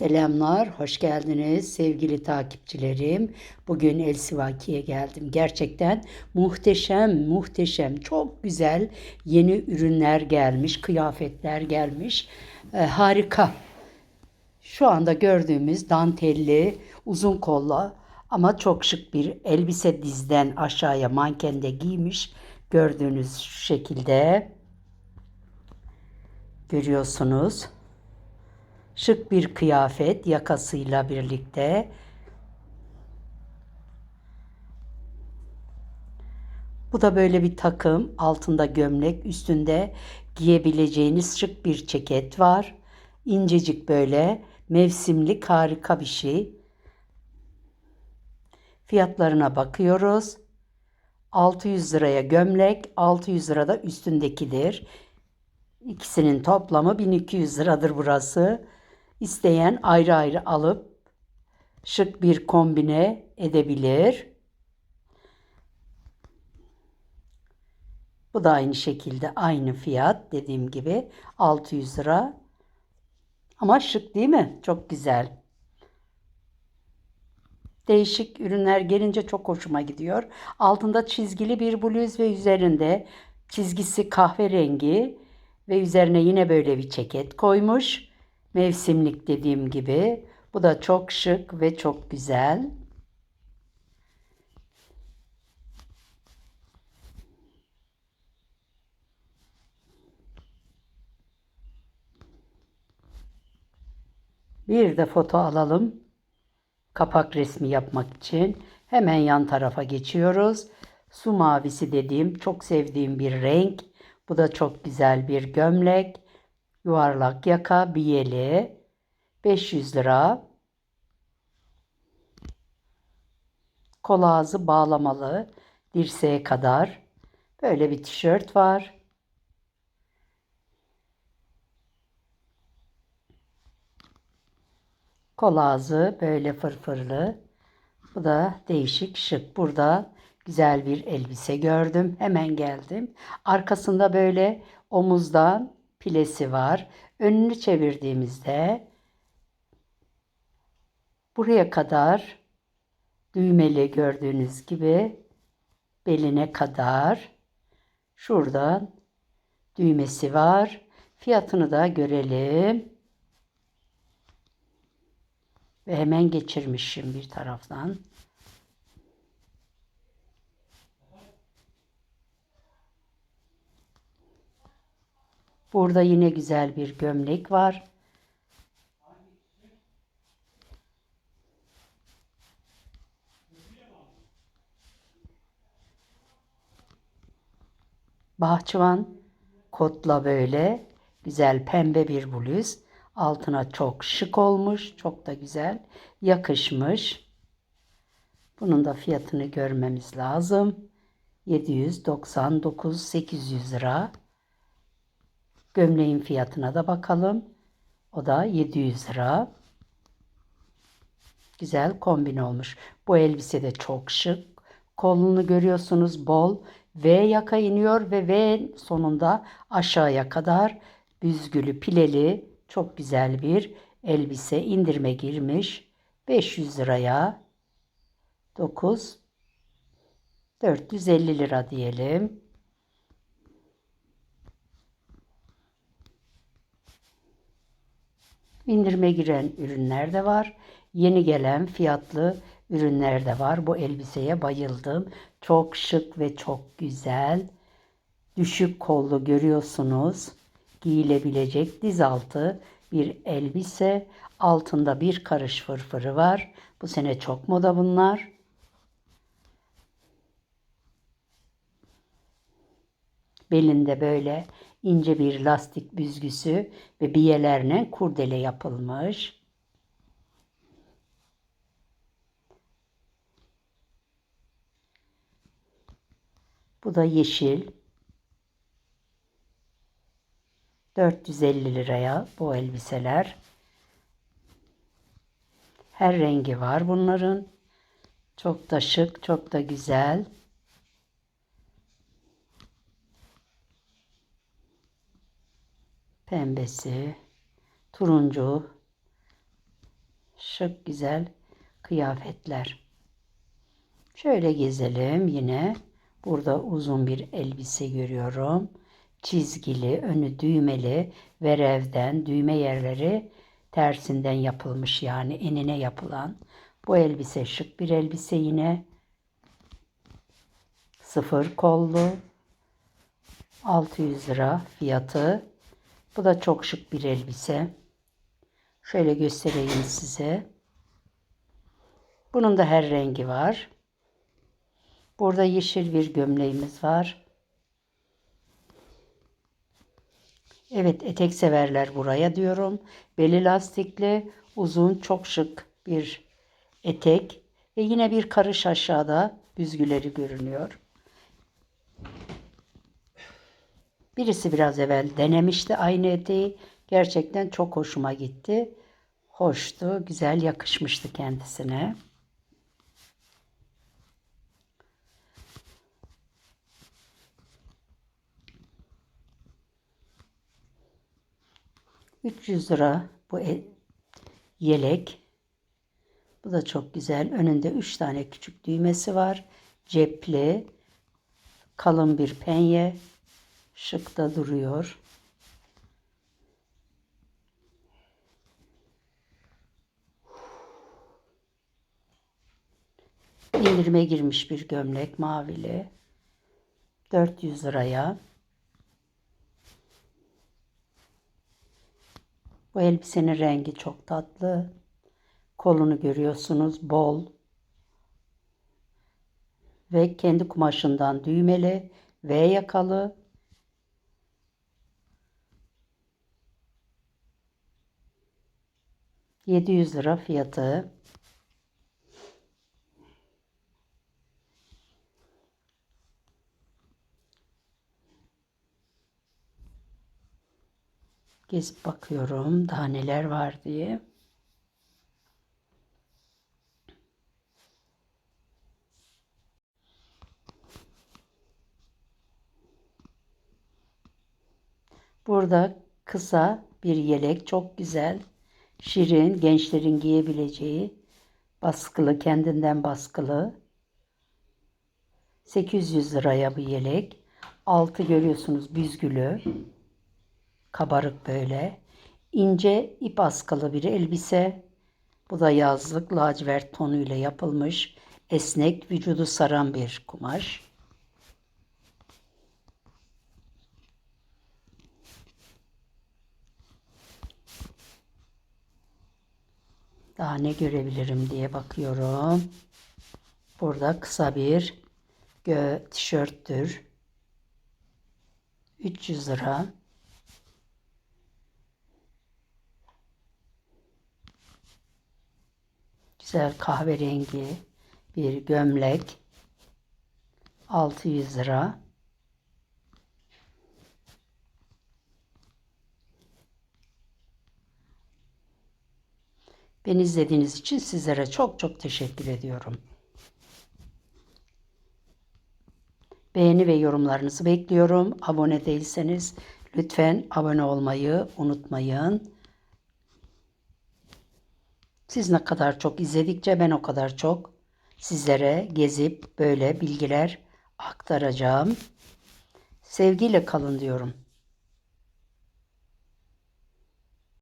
Selamlar, hoş geldiniz sevgili takipçilerim. Bugün El Sivaki'ye geldim. Gerçekten muhteşem, muhteşem, çok güzel yeni ürünler gelmiş, kıyafetler gelmiş. Ee, harika. Şu anda gördüğümüz dantelli, uzun kollu ama çok şık bir elbise dizden aşağıya mankende giymiş. Gördüğünüz şekilde görüyorsunuz. Şık bir kıyafet yakasıyla birlikte. Bu da böyle bir takım. Altında gömlek, üstünde giyebileceğiniz şık bir ceket var. İncecik böyle mevsimlik harika bir şey. Fiyatlarına bakıyoruz. 600 liraya gömlek, 600 lira da üstündekidir. İkisinin toplamı 1200 liradır burası. İsteyen ayrı ayrı alıp şık bir kombine edebilir. Bu da aynı şekilde aynı fiyat dediğim gibi 600 lira. Ama şık değil mi? Çok güzel. Değişik ürünler gelince çok hoşuma gidiyor. Altında çizgili bir bluz ve üzerinde çizgisi kahverengi ve üzerine yine böyle bir ceket koymuş. Mevsimlik dediğim gibi. Bu da çok şık ve çok güzel. Bir de foto alalım. Kapak resmi yapmak için. Hemen yan tarafa geçiyoruz. Su mavisi dediğim çok sevdiğim bir renk. Bu da çok güzel bir gömlek. Yuvarlak yaka biyeli 500 lira. Kol ağzı bağlamalı dirseğe kadar. Böyle bir tişört var. Kol ağzı böyle fırfırlı. Bu da değişik şık. Burada güzel bir elbise gördüm. Hemen geldim. Arkasında böyle omuzdan pilesi var. Önünü çevirdiğimizde buraya kadar düğmeli gördüğünüz gibi beline kadar şuradan düğmesi var. Fiyatını da görelim. Ve hemen geçirmişim bir taraftan. Burada yine güzel bir gömlek var. Bahçıvan kotla böyle güzel pembe bir bluz. Altına çok şık olmuş. Çok da güzel. Yakışmış. Bunun da fiyatını görmemiz lazım. 799-800 lira. Gömleğin fiyatına da bakalım. O da 700 lira. Güzel kombin olmuş. Bu elbise de çok şık. Kolunu görüyorsunuz bol. V yaka iniyor ve V sonunda aşağıya kadar büzgülü pileli çok güzel bir elbise indirme girmiş. 500 liraya 9 450 lira diyelim. İndirime giren ürünler de var. Yeni gelen fiyatlı ürünler de var. Bu elbiseye bayıldım. Çok şık ve çok güzel. Düşük kollu görüyorsunuz. Giyilebilecek diz altı bir elbise. Altında bir karış fırfırı var. Bu sene çok moda bunlar. Belinde böyle ince bir lastik büzgüsü ve biyelerine kurdele yapılmış. Bu da yeşil. 450 liraya bu elbiseler. Her rengi var bunların. Çok da şık, çok da güzel. Pembesi, turuncu, Şık güzel kıyafetler. Şöyle gezelim yine. Burada uzun bir elbise görüyorum. Çizgili, önü düğmeli, verevden, düğme yerleri tersinden yapılmış yani enine yapılan. Bu elbise şık bir elbise yine. Sıfır kollu. 600 lira fiyatı. Bu da çok şık bir elbise. Şöyle göstereyim size. Bunun da her rengi var. Burada yeşil bir gömleğimiz var. Evet etek severler buraya diyorum. Beli lastikli, uzun, çok şık bir etek. Ve yine bir karış aşağıda büzgüleri görünüyor. Birisi biraz evvel denemişti aynı eteği. Gerçekten çok hoşuma gitti. Hoştu, güzel yakışmıştı kendisine. ...300 lira bu e- yelek. Bu da çok güzel. Önünde 3 tane küçük düğmesi var. Cepli. Kalın bir penye. Şık da duruyor. İndirime girmiş bir gömlek mavili. 400 liraya. Bu elbisenin rengi çok tatlı. Kolunu görüyorsunuz bol. Ve kendi kumaşından düğmeli V yakalı. Yedi yüz lira fiyatı. Gezip bakıyorum daha neler var diye. Burada kısa bir yelek çok güzel. Şirin, gençlerin giyebileceği baskılı, kendinden baskılı. 800 liraya bu yelek. Altı görüyorsunuz büzgülü. Kabarık böyle. İnce ip askılı bir elbise. Bu da yazlık lacivert tonuyla yapılmış. Esnek, vücudu saran bir kumaş. Daha ne görebilirim diye bakıyorum. Burada kısa bir gö tişörttür. 300 lira. Güzel kahverengi bir gömlek. 600 lira. Beni izlediğiniz için sizlere çok çok teşekkür ediyorum. Beğeni ve yorumlarınızı bekliyorum. Abone değilseniz lütfen abone olmayı unutmayın. Siz ne kadar çok izledikçe ben o kadar çok sizlere gezip böyle bilgiler aktaracağım. Sevgiyle kalın diyorum.